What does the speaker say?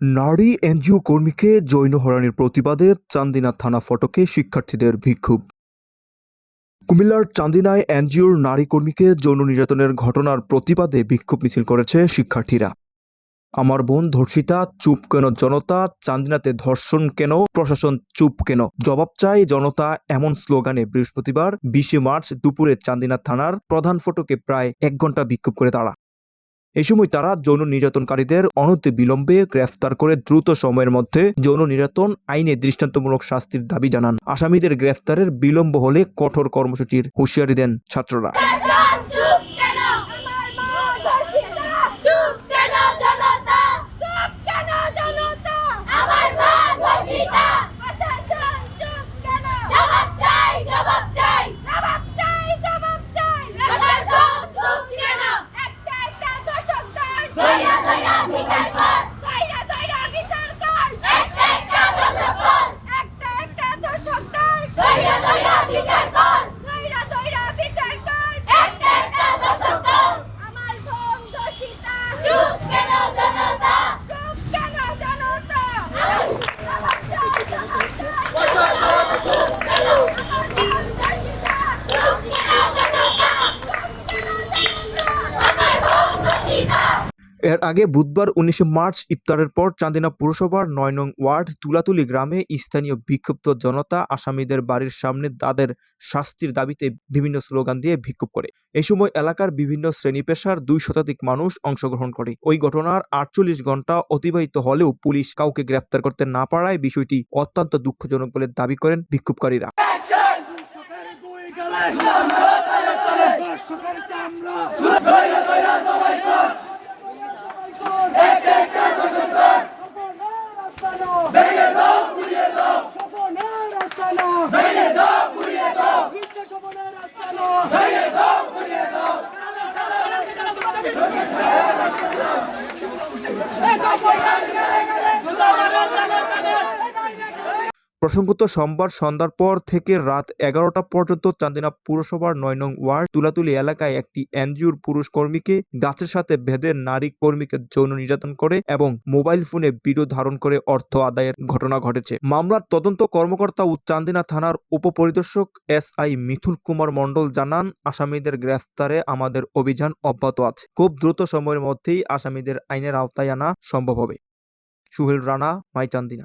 নারী এনজিও কর্মীকে জৈন হরানির প্রতিবাদে চান্দিনা থানা ফটকে শিক্ষার্থীদের বিক্ষোভ। কুমিল্লার চান্দিনায় এনজিওর নারী কর্মীকে যৌন নির্যাতনের ঘটনার প্রতিবাদে বিক্ষোভ মিছিল করেছে শিক্ষার্থীরা। আমার বোন ধর্ষিতা, চুপ কেন জনতা, চান্দিনাতে ধর্ষণ কেন, প্রশাসন চুপ কেন? জবাব চাই জনতা, এমন স্লোগানে বৃহস্পতিবার বিশে মার্চ দুপুরে চান্দিনা থানার প্রধান ফটকে প্রায় এক ঘণ্টা বিক্ষোভ করে তারা। এ সময় তারা যৌন নির্যাতনকারীদের অনতি বিলম্বে গ্রেফতার করে দ্রুত সময়ের মধ্যে যৌন নির্যাতন আইনে দৃষ্টান্তমূলক শাস্তির দাবি জানান। আসামিদের গ্রেফতারের বিলম্ব হলে কঠোর কর্মসূচির হুঁশিয়ারি দেন ছাত্ররা শাসন চুপ কেন আমার মা ধর্ষিতা চুপ কেন জনতা চুপ কেন জনতা আমার মা ধর্ষিতা প্রশাসন চুপ কেন জবাব চাই জবাব চাই জবাব চাই জবাব চাই প্রশাসন চুপ কেন একটা একটা দইরা দইরা বিচার কর এর আগে বুধবার উনিশে মার্চ ইফতারের পর চান্দিনা পুরসভার নয় নং ওয়ার্ড তুলাতুলি গ্রামে স্থানীয় বিক্ষুব্ধ জনতা আসামিদের বাড়ির সামনে তাদের শাস্তির দাবিতে বিভিন্ন স্লোগান দিয়ে বিক্ষোভ করে। এই সময় এলাকার বিভিন্ন শ্রেণি পেশার দুই শতাধিক মানুষ অংশগ্রহণ করে। ওই ঘটনার আটচল্লিশ ঘণ্টা অতিবাহিত হলেও পুলিশ কাউকে গ্রেপ্তার করতে না পারায় বিষয়টি অত্যন্ত দুঃখজনক বলে দাবি করেন বিক্ষোভকারীরা। প্রসঙ্গত, সোমবার সন্ধ্যার পর থেকে রাত এগারোটা পর্যন্ত চান্দিনা পুরসভার নয় নং ওয়ার্ড, তুলাতুলি এলাকায় একটি এনজিওর পুরুষ কর্মীকে গাছের সাথে বেঁধে নারী কর্মীকে যৌন নির্যাতন করে এবং মোবাইল ফোনে ভিডিও ধারণ করে অর্থ আদায়ের ঘটনা ঘটেছে। মামলার তদন্ত কর্মকর্তা ও চান্দিনা থানার উপপরিদর্শক এস আই মিথুল কুমার মণ্ডল জানান, আসামিদের গ্রেফতারে আমাদের অভিযান অব্যাহত আছে। খুব দ্রুত সময়ের মধ্যেই আসামিদের আইনের আওতায় আনা সম্ভব হবে। সুহেল রানা, মাই চান্দিনা।